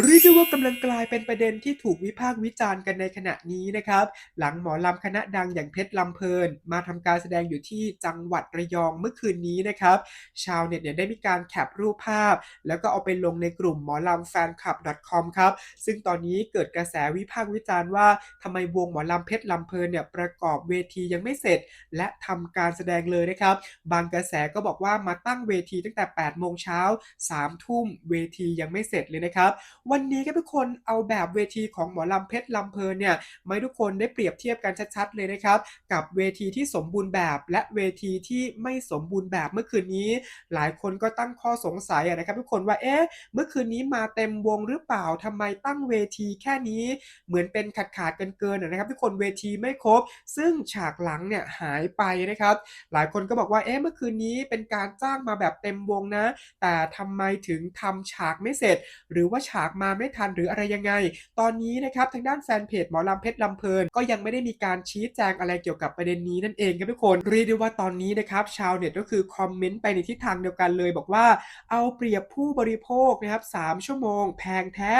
เรียกได้ว่ากำลังกลายเป็นประเด็นที่ถูกวิพากษ์วิจารณ์กันในขณะนี้นะครับ หลังหมอลำคณะดังอย่างเพชรลำเพลิน มาทำการแสดงอยู่ที่จังหวัดระยองเมื่อคืนนี้นะครับ ชาวเน็ตเนี่ยได้มีการแคปรูปภาพ แล้วก็เอาไปลงในกลุ่มหมอลำแฟนคลับ .com ครับซึ่งตอนนี้เกิดกระแสวิพากษ์วิจารณ์ว่าทำไมวงหมอลำเพชรลำเพลินเนี่ยประกอบเวทียังไม่เสร็จ และทำการแสดงเลยนะครับ บางกระแสก็บอกว่ามาตั้งเวทีตั้งแต่ 8 โมงเช้า 3 ทุ่มเวทียังไม่เสร็จเลยนะครับวันนี้ก็ทุกคนเอาแบบเวทีของหมอลำเพชรลำเพลินเนี่ยมาให้ทุกคนได้เปรียบเทียบกันชัดๆเลยนะครับ กับเวทีที่สมบูรณ์แบบและเวทีที่ไม่สมบูรณ์แบบเมื่อคืนนี้ หลายคนก็ตั้งข้อสงสัยนะครับ ทุกคนว่าเอ๊ะเมื่อคืนนี้มาเต็มวงหรือเปล่าทำไมตั้งเวทีแค่นี้เหมือนเป็นขาดขาดๆเกินๆนะครับ ทุกคนเวทีไม่ครบ ซึ่งฉากหลังเนี่ยหายไปนะครับ หลายคนก็บอกว่าเอ๊ะเมื่อคืนนี้เป็นการจ้างมาแบบเต็มวงนะ แต่ทำไมถึงทำฉากไม่เสร็จ หรือว่าฉากมาไม่ทันหรืออะไรยังไง ตอนนี้นะครับทางด้านแฟนเพจหมอลำเพชรลำเพลิน ก็ยังไม่ได้มีการชี้แจงอะไรเกี่ยวกับประเด็นนี้นั่นเองครับทุกคนเรียกได้ว่าตอนนี้นะครับชาวเน็ตก็คือคอมเมนต์ไปในทิศทางเดียวกันเลย บอกว่าเอาเปรียบผู้บริโภคนะครับ3ชั่วโมง แพงแท้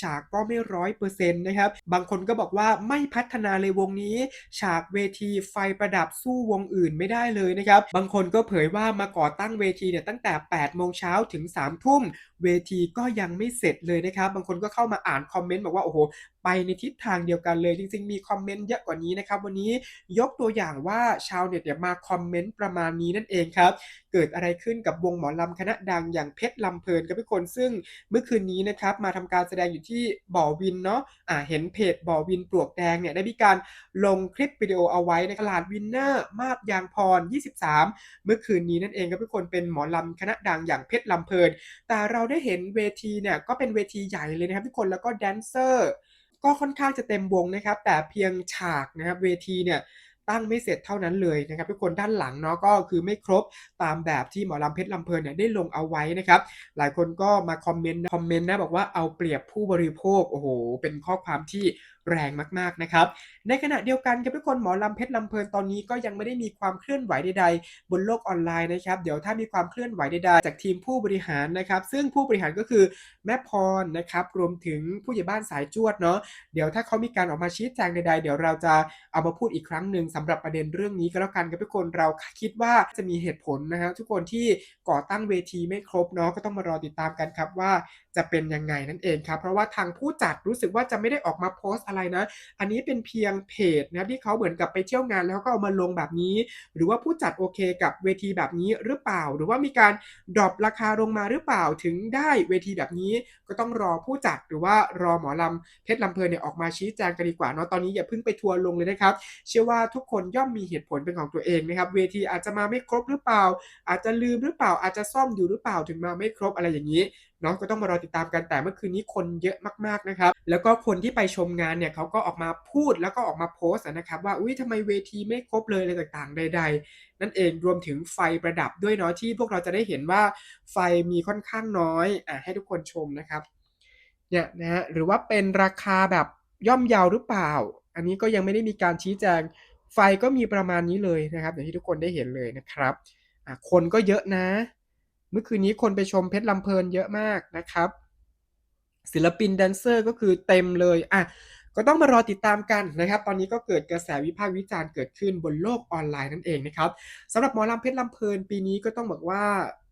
ฉากก็ไม่ร้อยเปอร์เซ็นต์นะครับบางคนก็บอกว่าไม่พัฒนาเลยวงนี้ ฉากเวทีไฟประดับสู้วงอื่นไม่ได้เลยนะครับบางคนก็เผยว่ามาก่อตั้งเวทีเนี่ยตั้งแต่8โมงเช้าถึง3ทุ่ม เวทีก็ยังไม่เสร็จเลยนะครับ บางคนก็เข้ามาอ่านคอมเมนต์บอกว่า โอ้โหไปในทิศทางเดียวกันเลย จริงๆ มีคอมเมนต์เยอะกว่านี้นะครับ วันนี้ยกตัวอย่างว่าชาวเน็ตเนี่ยมาคอมเมนต์ประมาณนี้นั่นเองครับ เกิดอะไรขึ้นกับวงหมอลำคณะดังอย่างเพชรลำเพลินครับทุกคนซึ่งเมื่อคืนนี้นะครับมาทำการแสดงอยู่ที่บ่อวินเนาะอ่าเห็นเพจบ่อวินปลวกแดงเนี่ยได้มีการลงคลิปวิดีโอเอาไว้ในตลาดวินเนอร์มาบยางพร 23 เมื่อคืนนี้นั่นเองครับทุกคนเป็นหมอลำคณะดังอย่างเพชรลำเพลิน แต่เราได้เห็นเวทีเนี่ยก็เป็นเวทีใหญ่เลยนะครับทุกคนแล้วก็แดนเซอร์ก็ค่อนข้างจะเต็มวงนะครับ แต่เพียงฉากนะครับเวทีเนี่ย ตั้งไม่เสร็จเท่านั้นเลยนะครับทุกคนด้านหลังเนาะก็คือไม่ครบตามแบบที่หมอลำเพชรลำเพลินเนี่ยได้ลงเอาไว้นะครับหลายคนก็มาคอมเมนต์คอมเมนต์นะบอกว่าเอาเปรียบผู้บริโภคโอ้โหเป็นข้อความที่แรงมากๆนะครับ ในขณะเดียวกันครับทุกคนหมอลำเพชรลำเพลินตอนนี้ก็ยังไม่ได้มีความเคลื่อนไหวใดๆ บนโลกออนไลน์นะครับ เดี๋ยวถ้ามีความเคลื่อนไหวใดๆ จากทีมผู้บริหารนะครับ ซึ่งผู้บริหารก็คือแม่พรนะครับ รวมถึงผู้ใหญ่บ้านสายจวดเนาะเดี๋ยวถ้าเขามีการออกมาชี้แจงใดๆ เดี๋ยวเราจะเอามาพูดอีกครั้งหนึ่งสำหรับประเด็นเรื่องนี้ก็แล้วกันครับทุกคนเราคิดว่าจะมีเหตุผลนะครับทุกคนที่ก่อตั้งเวทีไม่ครบเนาะก็ต้องมารอติดตามกันครับว่าจะเป็นยังไงนั่นเองครับเพราะว่าทางผู้จัดรู้สึกว่าจะไม่ได้ออกมาโพสต์อะไรนะ อันนี้เป็นเพียงเพจนะที่เขาเหมือนกับไปเที่ยวงานแล้วก็เอามาลงแบบนี้ หรือว่าผู้จัดโอเคกับเวทีแบบนี้หรือเปล่า หรือว่ามีการดรอปราคาลงมาหรือเปล่าถึงได้เวทีแบบนี้ ก็ต้องรอผู้จัดหรือว่ารอหมอลำเพชรลำเพลินเนี่ยออกมาชี้แจงกันดีกว่าเนาะตอนนี้อย่าเพิ่งไปทัวร์ลงเลยนะครับ เชื่อว่าทุทุกคนย่อมมีเหตุผลเป็นของตัวเองนะครับ เวทีอาจจะมาไม่ครบหรือเปล่า อาจจะลืมหรือเปล่า อาจจะซ่อมอยู่หรือเปล่าถึงมาไม่ครบอะไรอย่างนี้เนาะก็ต้องมารอติดตามกันแต่เมื่อคืนนี้คนเยอะมากๆนะครับ แล้วก็คนที่ไปชมงานเนี่ยเขาก็ออกมาพูดแล้วก็ออกมาโพสต์นะครับว่าอุ้ยทำไมเวทีไม่ครบเลยอะไรต่างๆใด ๆ นั่นเองรวมถึงไฟประดับด้วยเนาะที่พวกเราจะได้เห็นว่าไฟมีค่อนข้างน้อยอะให้ทุกคนชมนะครับเนี่ยนะฮะหรือว่าเป็นราคาแบบย่อมเยาหรือเปล่า อันนี้ก็ยังไม่ได้มีการชี้แจง ไฟก็มีประมาณนี้เลยนะครับอย่างที่ทุกคนได้เห็นเลยนะครับคนก็เยอะนะ เมื่อคืนนี้คนไปชมเพชรลำเพลินเยอะมากนะครับ ศิลปินแดนเซอร์ก็คือเต็มเลยอะก็ต้องมารอติดตามกันนะครับ ตอนนี้ก็เกิดกระแสวิพากษ์วิจารณ์เกิดขึ้นบนโลกออนไลน์นั่นเองนะครับสำหรับหมอลำเพชรลำเพลินปีนี้ก็ต้องบอกว่า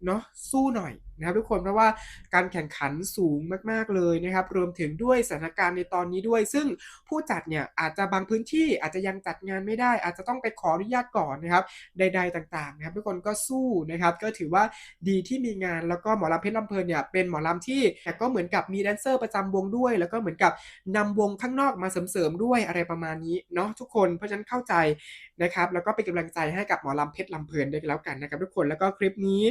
เนาะสู้หน่อย นะครับทุกคนเพราะว่าการแข่งขันสูงมาก ๆเลยนะครับ รวมถึงด้วยสถานการณ์ในตอนนี้ด้วย ซึ่งผู้จัดเนี่ยอาจจะบางพื้นที่อาจจะยังจัดงานไม่ได้ อาจจะต้องไปขออนุญาตก่อนนะครับใด ๆต่างๆนะครับทุกคนก็สู้นะครับก็ถือว่าดีที่มีงานแล้วก็หมอลำเพชรลำเพลินเนี่ยเป็นหมอลำที่แต่ก็เหมือนกับมีแดนเซอร์ประจำวงด้วย แล้วก็เหมือนกับนำวงข้างนอกมาเสริมๆด้วยอะไรประมาณนี้เนาะทุกคนเพราะฉะนั้นเข้าใจนะครับแล้วก็เป็นกำลังใจให้กับหมอลำเพชรลำเพลินด้วยแล้วกันนะครับทุกคนแล้วก็คลิปนี้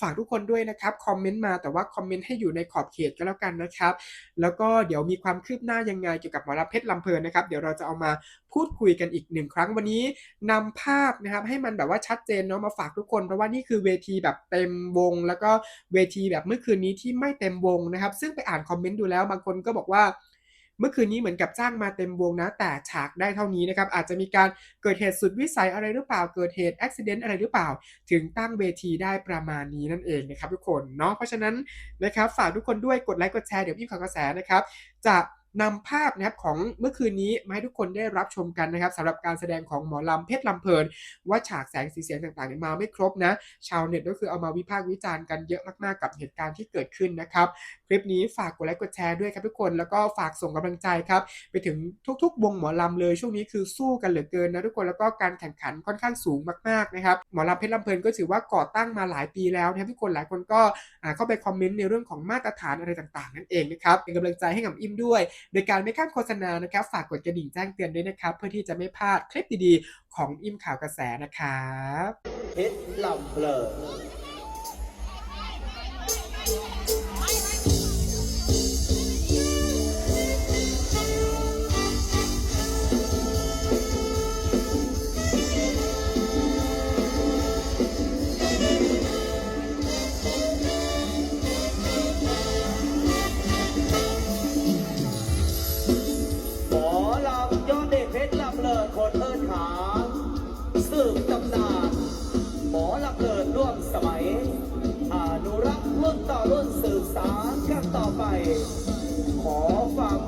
ฝากทุกคนด้วยนะครับคอมเมนต์มาแต่ว่าคอมเมนต์ให้อยู่ในขอบเขตก็แล้วกันนะครับ แล้วก็เดี๋ยวมีความคืบหน้ายังไงเกี่ยวกับหมอลำเพชรลำเพลินนะครับเดี๋ยวเราจะเอามาพูดคุยกันอีกหนึ่งครั้งวันนี้นำภาพนะครับให้มันแบบว่าชัดเจนเนาะมาฝากทุกคน เพราะว่านี่คือเวทีแบบเต็มวง แล้วก็เวทีแบบเมื่อคืนนี้ที่ไม่เต็มวงนะครับ ซึ่งไปอ่านคอมเมนต์ดูแล้วบางคนก็บอกว่า เมื่อคืนนี้เหมือนกับจ้างมาเต็มวงนะ แต่ฉากได้เท่านี้นะครับ อาจจะมีการเกิดเหตุสุดวิสัยอะไรหรือเปล่า เกิดเหตุอุบิเหตุอะไรหรือเปล่า ถึงตั้งเวทีได้ประมาณนี้นั่นเองนะครับทุกคนเนาะ เพราะฉะนั้นนะครับฝากทุกคนด้วยกดไลค์กดแชร์เดี๋ยวพี่ข่าวกระแสนะครับจะนำภาพนะครับของเมื่อคืนนี้มาให้ทุกคนได้รับชมกันนะครับสำหรับการแสดงของหมอลำเพชรลำเพลิน ว่าฉากแสงสีเสียงต่างๆเนี่ยมาไม่ครบนะ ชาวเน็ตก็คือเอามาวิพากษ์วิจารณ์กันเยอะมากๆกับเหตุการณ์ที่เกิดขึ้นนะครับคลิปนี้ฝากกดไลค์กดแชร์ด้วยครับทุกคนแล้วก็ฝากส่งกำลังใจครับไปถึงทุกๆ วงหมอลำเลยช่วงนี้คือสู้กันเหลือเกินนะทุกคนแล้วก็การแข่งขันค่อนข้างสูงมากๆนะครับหมอลำเพชรลำเพลินก็ถือว่าก่อตั้งมาหลายปีแล้วนะทุกคนหลายคนก็เข้าไปคอมเมนต์ในเรื่องของมาตรฐานอะไรต่างๆ นั่นเองนะครับเป็นกำลังใจให้กับอิมด้วย โดยการไม่ข้ามโฆษณานะครับฝากกดกระดิ่งแจ้งเตือนด้วยนะครับเพื่อที่จะไม่พลาดคลิปดีๆ ของอิมข่าวกระแสนะครับเพชรลำเพลิน ลำยอดเด็กเพชรลำเลิศคนเอิญหาสืบตำนานหมอลำเลินร่วมสมัยอนุรักษ์รุ่นต่อรุ่นสืบสานกันต่อไป ขอฝาก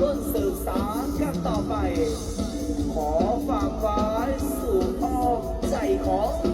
รุ่นสืบสารกันต่อไป ขอฝากไว้สู่อ้อมใจของ